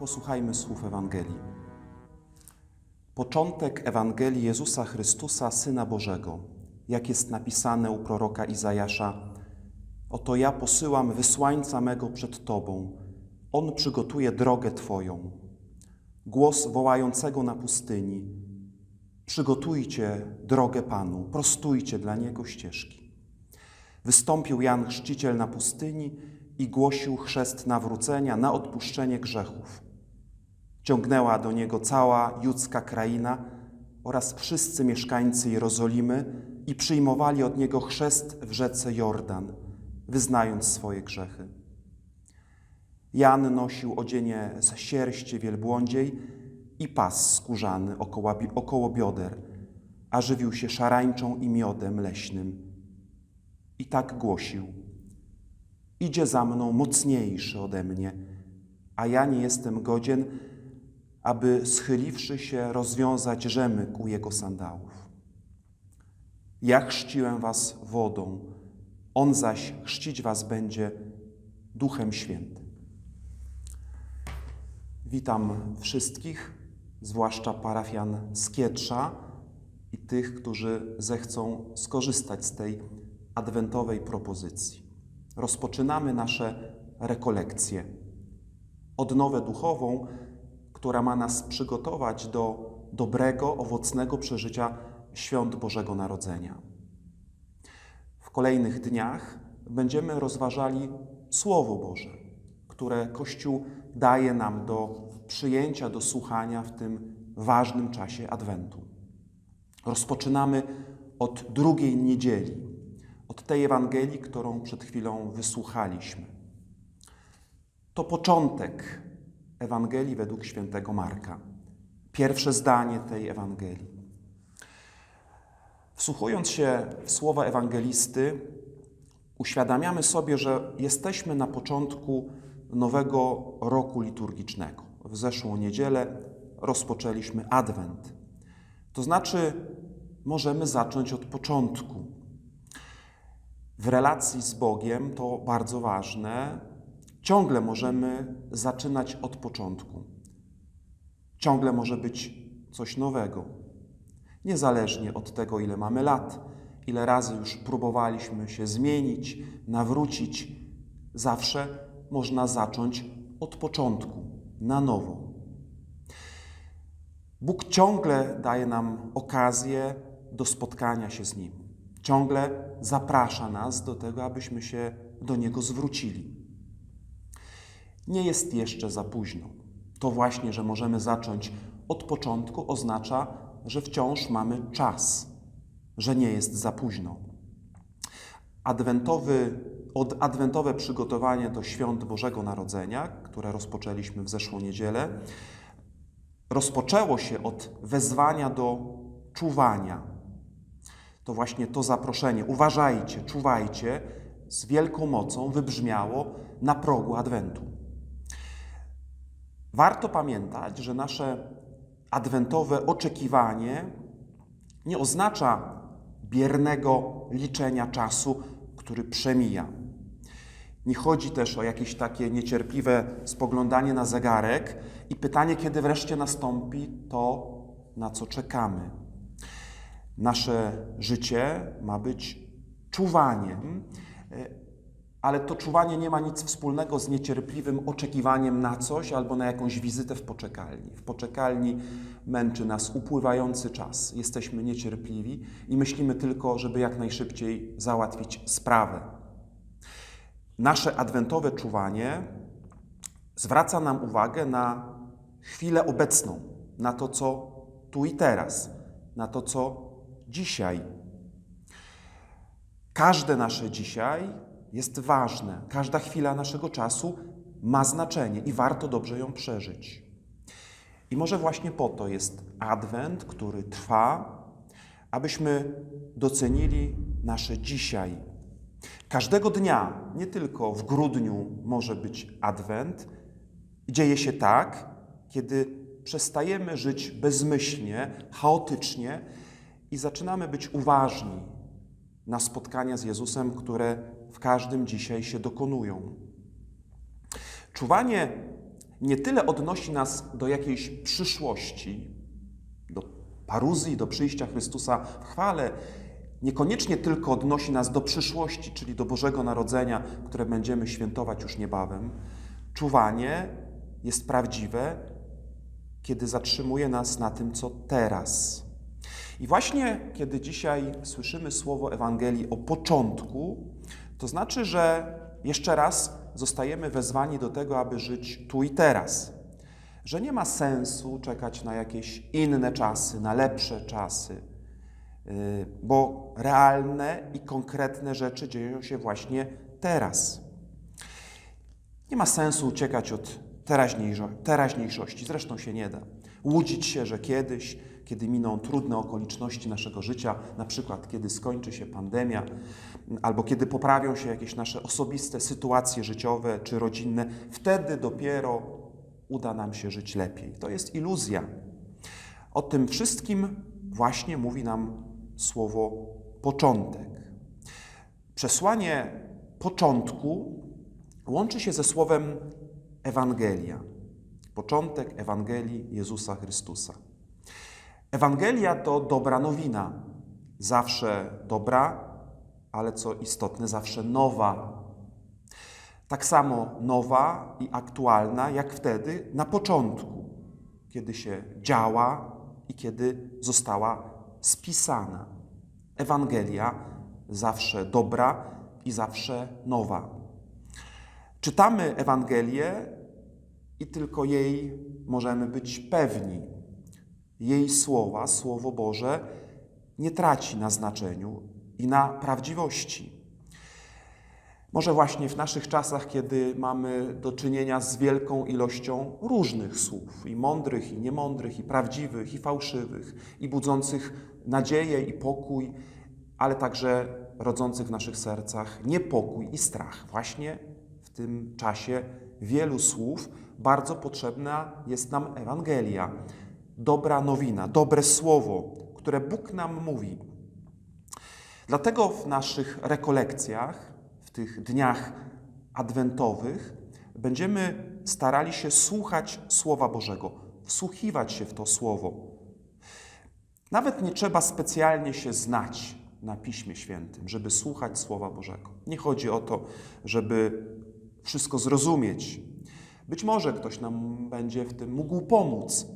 Posłuchajmy słów Ewangelii. Początek Ewangelii Jezusa Chrystusa, Syna Bożego, jak jest napisane u proroka Izajasza: Oto ja posyłam wysłańca mego przed Tobą, on przygotuje drogę Twoją. Głos wołającego na pustyni: Przygotujcie drogę Panu, prostujcie dla niego ścieżki. Wystąpił Jan Chrzciciel na pustyni i głosił chrzest nawrócenia na odpuszczenie grzechów. Ciągnęła do niego cała judzka kraina oraz wszyscy mieszkańcy Jerozolimy i przyjmowali od niego chrzest w rzece Jordan, wyznając swoje grzechy. Jan nosił odzienie z sierści wielbłądziej i pas skórzany około, około bioder, a żywił się szarańczą i miodem leśnym. I tak głosił: Idzie za mną mocniejszy ode mnie, a ja nie jestem godzien, aby schyliwszy się rozwiązać rzemyk u jego sandałów. Ja chrzciłem was wodą, on zaś chrzcić was będzie Duchem Świętym. Witam wszystkich, zwłaszcza parafian z Kietrza i tych, którzy zechcą skorzystać z tej adwentowej propozycji. Rozpoczynamy nasze rekolekcje. Odnowę duchową, która ma nas przygotować do dobrego, owocnego przeżycia świąt Bożego Narodzenia. W kolejnych dniach będziemy rozważali Słowo Boże, które Kościół daje nam do przyjęcia, do słuchania w tym ważnym czasie Adwentu. Rozpoczynamy od drugiej niedzieli, od tej Ewangelii, którą przed chwilą wysłuchaliśmy. To początek Ewangelii według świętego Marka. Pierwsze zdanie tej Ewangelii. Wsłuchując się w słowa ewangelisty, uświadamiamy sobie, że jesteśmy na początku nowego roku liturgicznego. W zeszłą niedzielę rozpoczęliśmy Adwent. To znaczy, możemy zacząć od początku. W relacji z Bogiem to bardzo ważne. Ciągle możemy zaczynać od początku. Ciągle może być coś nowego. Niezależnie od tego, ile mamy lat, ile razy już próbowaliśmy się zmienić, nawrócić, zawsze można zacząć od początku, na nowo. Bóg ciągle daje nam okazję do spotkania się z Nim. Ciągle zaprasza nas do tego, abyśmy się do Niego zwrócili. Nie jest jeszcze za późno. To właśnie, że możemy zacząć od początku, oznacza, że wciąż mamy czas, że nie jest za późno. Adwentowy, od adwentowe przygotowanie do świąt Bożego Narodzenia, które rozpoczęliśmy w zeszłą niedzielę, rozpoczęło się od wezwania do czuwania. To właśnie to zaproszenie, uważajcie, czuwajcie, z wielką mocą wybrzmiało na progu Adwentu. Warto pamiętać, że nasze adwentowe oczekiwanie nie oznacza biernego liczenia czasu, który przemija. Nie chodzi też o jakieś takie niecierpliwe spoglądanie na zegarek i pytanie, kiedy wreszcie nastąpi to, na co czekamy. Nasze życie ma być czuwaniem, ale to czuwanie nie ma nic wspólnego z niecierpliwym oczekiwaniem na coś albo na jakąś wizytę w poczekalni. W poczekalni męczy nas upływający czas. Jesteśmy niecierpliwi i myślimy tylko, żeby jak najszybciej załatwić sprawę. Nasze adwentowe czuwanie zwraca nam uwagę na chwilę obecną, na to, co tu i teraz, na to, co dzisiaj. Każde nasze dzisiaj jest ważne. Każda chwila naszego czasu ma znaczenie i warto dobrze ją przeżyć. I może właśnie po to jest Adwent, który trwa, abyśmy docenili nasze dzisiaj. Każdego dnia, nie tylko w grudniu może być Adwent, dzieje się tak, kiedy przestajemy żyć bezmyślnie, chaotycznie i zaczynamy być uważni na spotkania z Jezusem, które w każdym dzisiaj się dokonują. Czuwanie nie tyle odnosi nas do jakiejś przyszłości, do paruzji, do przyjścia Chrystusa w chwale, niekoniecznie tylko odnosi nas do przyszłości, czyli do Bożego Narodzenia, które będziemy świętować już niebawem. Czuwanie jest prawdziwe, kiedy zatrzymuje nas na tym, co teraz. I właśnie kiedy dzisiaj słyszymy słowo Ewangelii o początku, to znaczy, że jeszcze raz zostajemy wezwani do tego, aby żyć tu i teraz. Że nie ma sensu czekać na jakieś inne czasy, na lepsze czasy, yy, bo realne i konkretne rzeczy dzieją się właśnie teraz. Nie ma sensu uciekać od teraźniejszości, zresztą się nie da. Łudzić się, że kiedyś, kiedy miną trudne okoliczności naszego życia, na przykład kiedy skończy się pandemia, albo kiedy poprawią się jakieś nasze osobiste sytuacje życiowe czy rodzinne, wtedy dopiero uda nam się żyć lepiej. To jest iluzja. O tym wszystkim właśnie mówi nam słowo początek. Przesłanie początku łączy się ze słowem Ewangelia. Początek Ewangelii Jezusa Chrystusa. Ewangelia to dobra nowina, zawsze dobra, ale co istotne, zawsze nowa. Tak samo nowa i aktualna, jak wtedy na początku, kiedy się działa i kiedy została spisana. Ewangelia zawsze dobra i zawsze nowa. Czytamy Ewangelię i tylko jej możemy być pewni. Jej słowa, Słowo Boże, nie traci na znaczeniu i na prawdziwości. Może właśnie w naszych czasach, kiedy mamy do czynienia z wielką ilością różnych słów, i mądrych, i niemądrych, i prawdziwych, i fałszywych, i budzących nadzieję i pokój, ale także rodzących w naszych sercach niepokój i strach. Właśnie w tym czasie wielu słów bardzo potrzebna jest nam Ewangelia, dobra nowina, dobre słowo, które Bóg nam mówi. Dlatego w naszych rekolekcjach, w tych dniach adwentowych, będziemy starali się słuchać Słowa Bożego, wsłuchiwać się w to Słowo. Nawet nie trzeba specjalnie się znać na Piśmie Świętym, żeby słuchać Słowa Bożego. Nie chodzi o to, żeby wszystko zrozumieć. Być może ktoś nam będzie w tym mógł pomóc.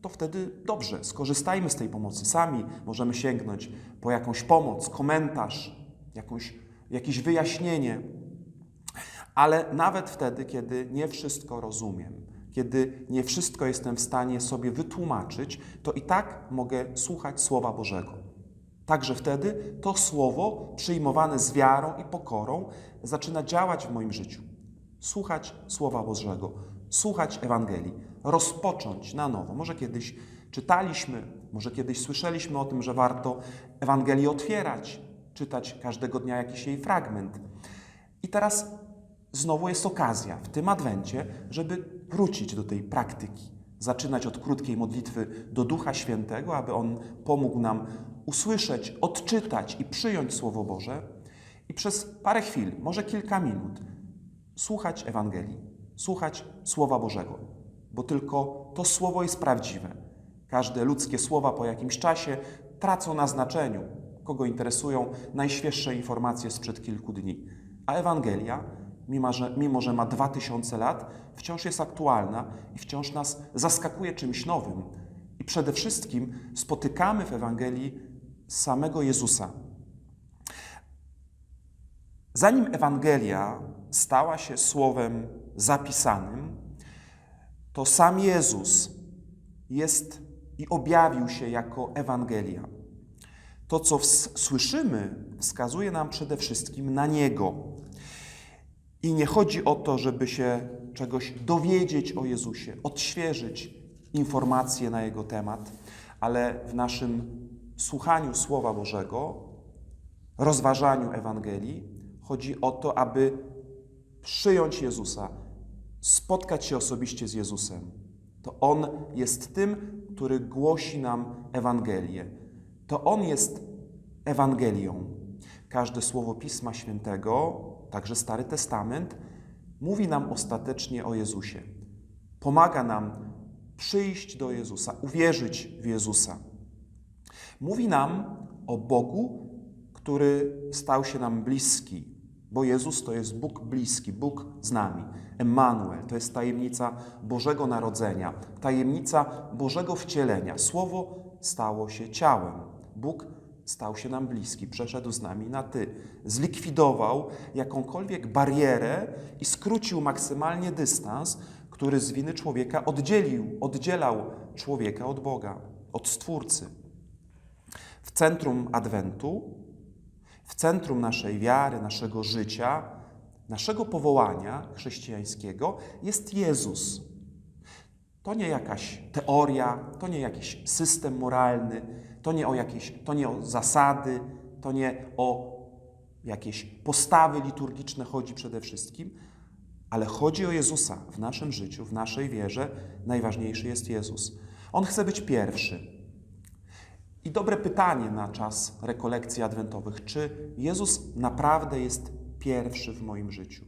To wtedy dobrze, skorzystajmy z tej pomocy sami. Możemy sięgnąć po jakąś pomoc, komentarz, jakąś, jakieś wyjaśnienie. Ale nawet wtedy, kiedy nie wszystko rozumiem, kiedy nie wszystko jestem w stanie sobie wytłumaczyć, to i tak mogę słuchać Słowa Bożego. Także wtedy to Słowo, przyjmowane z wiarą i pokorą, zaczyna działać w moim życiu słuchać Słowa Bożego, słuchać Ewangelii, rozpocząć na nowo. Może kiedyś czytaliśmy, może kiedyś słyszeliśmy o tym, że warto Ewangelię otwierać, czytać każdego dnia jakiś jej fragment. I teraz znowu jest okazja w tym adwencie, żeby wrócić do tej praktyki. Zaczynać od krótkiej modlitwy do Ducha Świętego, aby On pomógł nam usłyszeć, odczytać i przyjąć Słowo Boże. I przez parę chwil, może kilka minut, słuchać Ewangelii, słuchać Słowa Bożego, bo tylko to Słowo jest prawdziwe. Każde ludzkie słowa po jakimś czasie tracą na znaczeniu, kogo interesują najświeższe informacje sprzed kilku dni. A Ewangelia, mimo że, mimo że ma dwa tysiące lat, wciąż jest aktualna i wciąż nas zaskakuje czymś nowym. I przede wszystkim spotykamy w Ewangelii samego Jezusa. Zanim Ewangelia stała się słowem zapisanym, to sam Jezus jest i objawił się jako Ewangelia. To, co słyszymy, wskazuje nam przede wszystkim na Niego. I nie chodzi o to, żeby się czegoś dowiedzieć o Jezusie, odświeżyć informacje na Jego temat, ale w naszym słuchaniu Słowa Bożego, rozważaniu Ewangelii, chodzi o to, aby przyjąć Jezusa, spotkać się osobiście z Jezusem. To On jest tym, który głosi nam Ewangelię. To On jest Ewangelią. Każde słowo Pisma Świętego, także Stary Testament, mówi nam ostatecznie o Jezusie. Pomaga nam przyjść do Jezusa, uwierzyć w Jezusa. Mówi nam o Bogu, który stał się nam bliski, bo Jezus to jest Bóg bliski, Bóg z nami. Emmanuel to jest tajemnica Bożego Narodzenia, tajemnica Bożego wcielenia. Słowo stało się ciałem. Bóg stał się nam bliski, przeszedł z nami na ty. Zlikwidował jakąkolwiek barierę i skrócił maksymalnie dystans, który z winy człowieka oddzielił, oddzielał człowieka od Boga, od Stwórcy. W centrum Adwentu, w centrum naszej wiary, naszego życia, naszego powołania chrześcijańskiego jest Jezus. To nie jakaś teoria, to nie jakiś system moralny, to nie o jakieś, to nie o zasady, to nie o jakieś postawy liturgiczne chodzi przede wszystkim, ale chodzi o Jezusa w naszym życiu, w naszej wierze. Najważniejszy jest Jezus. On chce być pierwszy. I dobre pytanie na czas rekolekcji adwentowych: czy Jezus naprawdę jest pierwszy w moim życiu?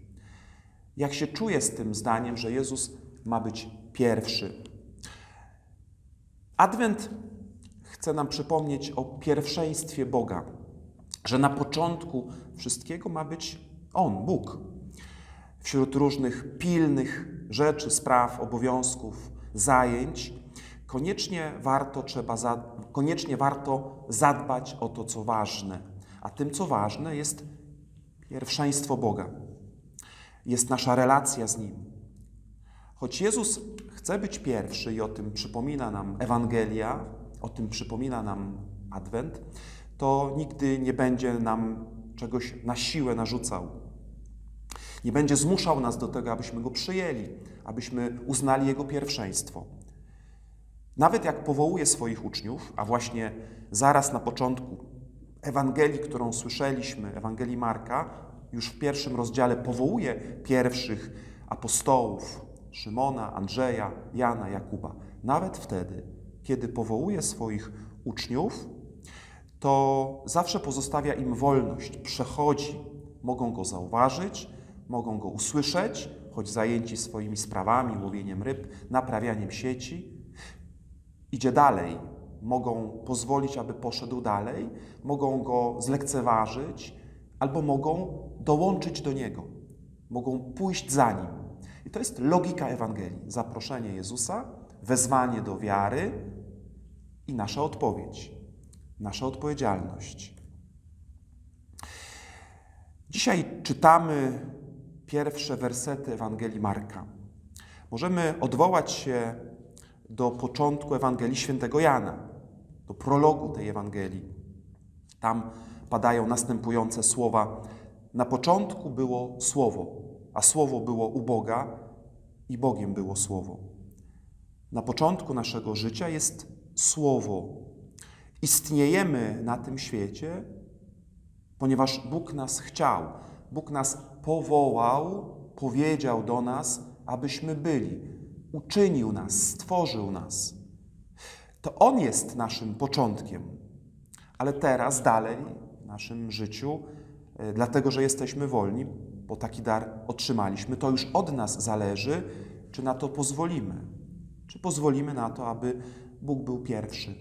Jak się czuję z tym zdaniem, że Jezus ma być pierwszy? Adwent chce nam przypomnieć o pierwszeństwie Boga, że na początku wszystkiego ma być On, Bóg. Wśród różnych pilnych rzeczy, spraw, obowiązków, zajęć, koniecznie warto, trzeba za, koniecznie warto zadbać o to, co ważne. A tym, co ważne, jest pierwszeństwo Boga. Jest nasza relacja z Nim. Choć Jezus chce być pierwszy i o tym przypomina nam Ewangelia, o tym przypomina nam Adwent, to nigdy nie będzie nam czegoś na siłę narzucał. Nie będzie zmuszał nas do tego, abyśmy go przyjęli, abyśmy uznali jego pierwszeństwo. Nawet jak powołuje swoich uczniów, a właśnie zaraz na początku Ewangelii, którą słyszeliśmy, Ewangelii Marka, już w pierwszym rozdziale powołuje pierwszych apostołów Szymona, Andrzeja, Jana, Jakuba. Nawet wtedy, kiedy powołuje swoich uczniów, to zawsze pozostawia im wolność, przechodzi, mogą go zauważyć, mogą go usłyszeć, choć zajęci swoimi sprawami, łowieniem ryb, naprawianiem sieci. Idzie dalej, mogą pozwolić, aby poszedł dalej, mogą go zlekceważyć, albo mogą dołączyć do niego, mogą pójść za nim. I to jest logika Ewangelii: zaproszenie Jezusa, wezwanie do wiary i nasza odpowiedź, nasza odpowiedzialność. Dzisiaj czytamy pierwsze wersety Ewangelii Marka. Możemy odwołać się do początku Ewangelii Świętego Jana, do prologu tej Ewangelii. Tam padają następujące słowa: Na początku było Słowo, a Słowo było u Boga i Bogiem było Słowo. Na początku naszego życia jest Słowo. Istniejemy na tym świecie, ponieważ Bóg nas chciał, Bóg nas powołał, powiedział do nas, abyśmy byli, uczynił nas, stworzył nas. To On jest naszym początkiem, ale teraz dalej w naszym życiu, e, dlatego że jesteśmy wolni, bo taki dar otrzymaliśmy, to już od nas zależy, czy na to pozwolimy. Czy pozwolimy na to, aby Bóg był pierwszy.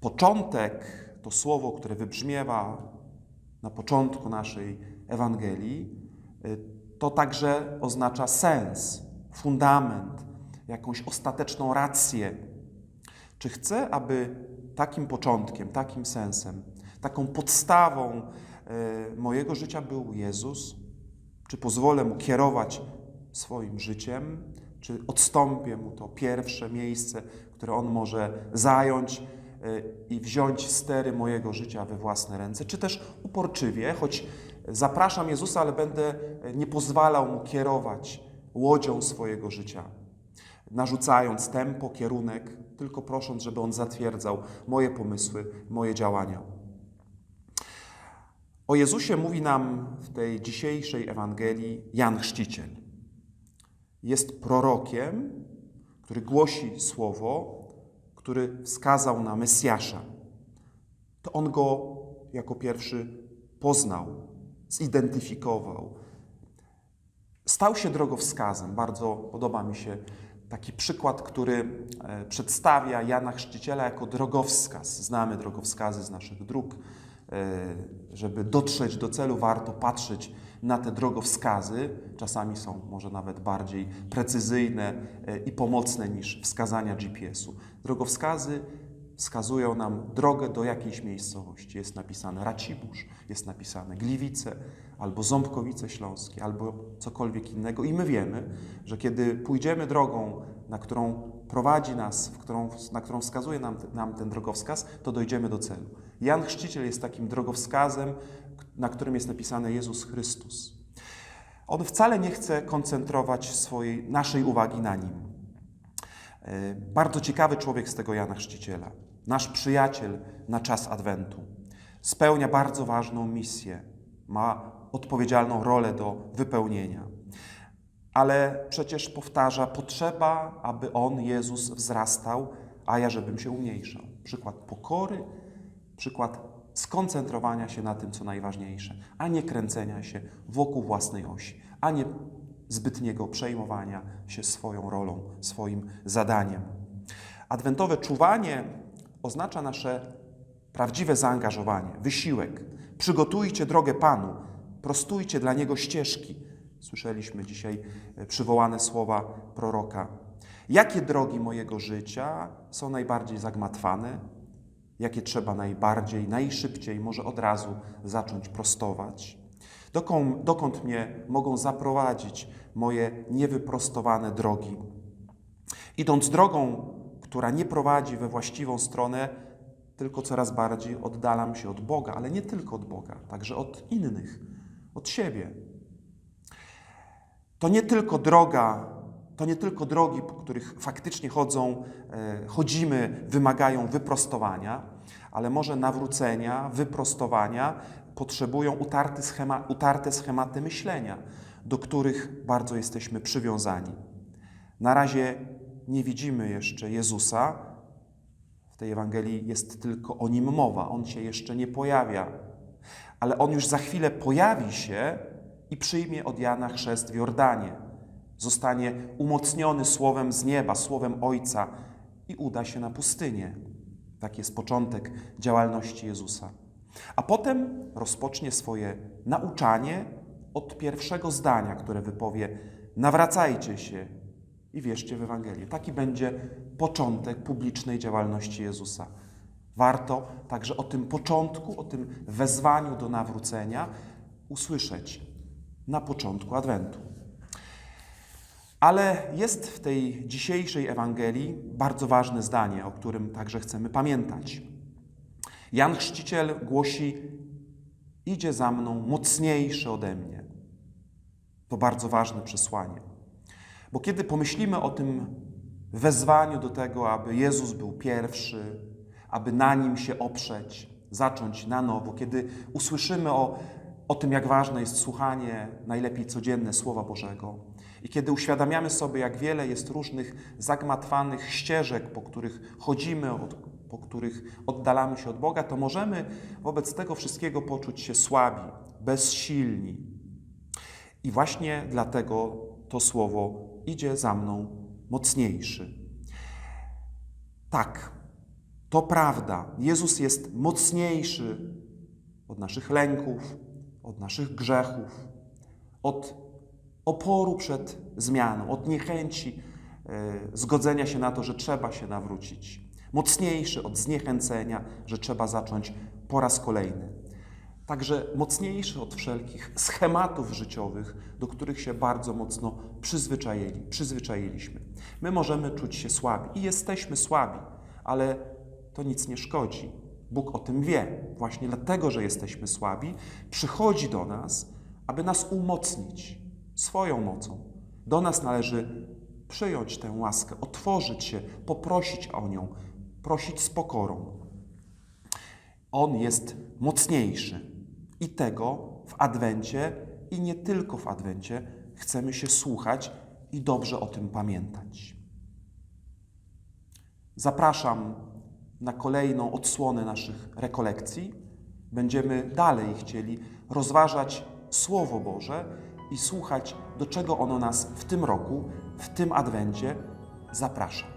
Początek, to słowo, które wybrzmiewa na początku naszej Ewangelii, y, to także oznacza sens, fundament, jakąś ostateczną rację. Czy chcę, aby takim początkiem, takim sensem, taką podstawą y, mojego życia był Jezus? Czy pozwolę mu kierować swoim życiem? Czy odstąpię mu to pierwsze miejsce, które on może zająć? i wziąć stery mojego życia we własne ręce, czy też uporczywie, choć zapraszam Jezusa, ale będę nie pozwalał mu kierować łodzią swojego życia, narzucając tempo, kierunek, tylko prosząc, żeby on zatwierdzał moje pomysły, moje działania. O Jezusie mówi nam w tej dzisiejszej Ewangelii Jan Chrzciciel. Jest prorokiem, który głosi słowo, który wskazał na Mesjasza, to on go jako pierwszy poznał, zidentyfikował. Stał się drogowskazem. Bardzo podoba mi się taki przykład, który e, przedstawia Jana Chrzciciela jako drogowskaz. Znamy drogowskazy z naszych dróg. E, Żeby dotrzeć do celu, warto patrzeć na te drogowskazy. Czasami są może nawet bardziej precyzyjne e, i pomocne niż wskazania GPS-u. Drogowskazy wskazują nam drogę do jakiejś miejscowości. Jest napisane Racibórz, jest napisane Gliwice, albo Ząbkowice Śląskie, albo cokolwiek innego. I my wiemy, że kiedy pójdziemy drogą, na którą prowadzi nas, w którą, na którą wskazuje nam, nam ten drogowskaz, to dojdziemy do celu. Jan Chrzciciel jest takim drogowskazem, na którym jest napisane Jezus Chrystus. On wcale nie chce koncentrować swojej, naszej uwagi na nim. E, Bardzo ciekawy człowiek z tego Jana Chrzciciela, nasz przyjaciel na czas Adwentu. Spełnia bardzo ważną misję, ma odpowiedzialną rolę do wypełnienia. Ale przecież powtarza, potrzeba, aby on, Jezus, wzrastał, a ja, żebym się umniejszał. Przykład pokory, przykład skoncentrowania się na tym, co najważniejsze, a nie kręcenia się wokół własnej osi, a nie zbytniego przejmowania się swoją rolą, swoim zadaniem. Adwentowe czuwanie oznacza nasze prawdziwe zaangażowanie, wysiłek. Przygotujcie drogę Panu, prostujcie dla Niego ścieżki. Słyszeliśmy dzisiaj e, przywołane słowa proroka. Jakie drogi mojego życia są najbardziej zagmatwane? Jakie trzeba najbardziej, najszybciej, może od razu zacząć prostować? Dokąd, dokąd mnie mogą zaprowadzić moje niewyprostowane drogi? Idąc drogą, która nie prowadzi we właściwą stronę, tylko coraz bardziej oddalam się od Boga, ale nie tylko od Boga, także od innych, od siebie. To nie tylko droga, to nie tylko drogi, po których faktycznie chodzą, e, chodzimy, wymagają wyprostowania, ale może nawrócenia, wyprostowania potrzebują utarte, schema, utarte schematy myślenia, do których bardzo jesteśmy przywiązani. Na razie nie widzimy jeszcze Jezusa. W tej Ewangelii jest tylko o nim mowa. On się jeszcze nie pojawia, ale on już za chwilę pojawi się i przyjmie od Jana chrzest w Jordanie. Zostanie umocniony słowem z nieba, słowem Ojca i uda się na pustynię. Tak jest początek działalności Jezusa. A potem rozpocznie swoje nauczanie od pierwszego zdania, które wypowie: Nawracajcie się i wierzcie w Ewangelię. Taki będzie początek publicznej działalności Jezusa. Warto także o tym początku, o tym wezwaniu do nawrócenia usłyszeć na początku Adwentu. Ale jest w tej dzisiejszej Ewangelii bardzo ważne zdanie, o którym także chcemy pamiętać. Jan Chrzciciel głosi: Idzie za mną mocniejszy ode mnie. To bardzo ważne przesłanie. Bo kiedy pomyślimy o tym wezwaniu do tego, aby Jezus był pierwszy, aby na nim się oprzeć, zacząć na nowo, kiedy usłyszymy o, o tym, jak ważne jest słuchanie, najlepiej codzienne Słowa Bożego, i kiedy uświadamiamy sobie, jak wiele jest różnych zagmatwanych ścieżek, po których chodzimy, od, po których oddalamy się od Boga, to możemy wobec tego wszystkiego poczuć się słabi, bezsilni. I właśnie dlatego to słowo idzie za mną mocniejszy. Tak, to prawda. Jezus jest mocniejszy od naszych lęków, od naszych grzechów, od oporu przed zmianą, od niechęci e, zgodzenia się na to, że trzeba się nawrócić. Mocniejszy od zniechęcenia, że trzeba zacząć po raz kolejny. Także mocniejszy od wszelkich schematów życiowych, do których się bardzo mocno przyzwyczaili, przyzwyczailiśmy. My możemy czuć się słabi i jesteśmy słabi, ale to nic nie szkodzi. Bóg o tym wie. Właśnie dlatego, że jesteśmy słabi, przychodzi do nas, aby nas umocnić swoją mocą. Do nas należy przyjąć tę łaskę, otworzyć się, poprosić o nią, prosić z pokorą. On jest mocniejszy. I tego w Adwencie i nie tylko w Adwencie chcemy się słuchać i dobrze o tym pamiętać. Zapraszam na kolejną odsłonę naszych rekolekcji. Będziemy dalej chcieli rozważać Słowo Boże i słuchać, do czego ono nas w tym roku, w tym adwencie zaprasza.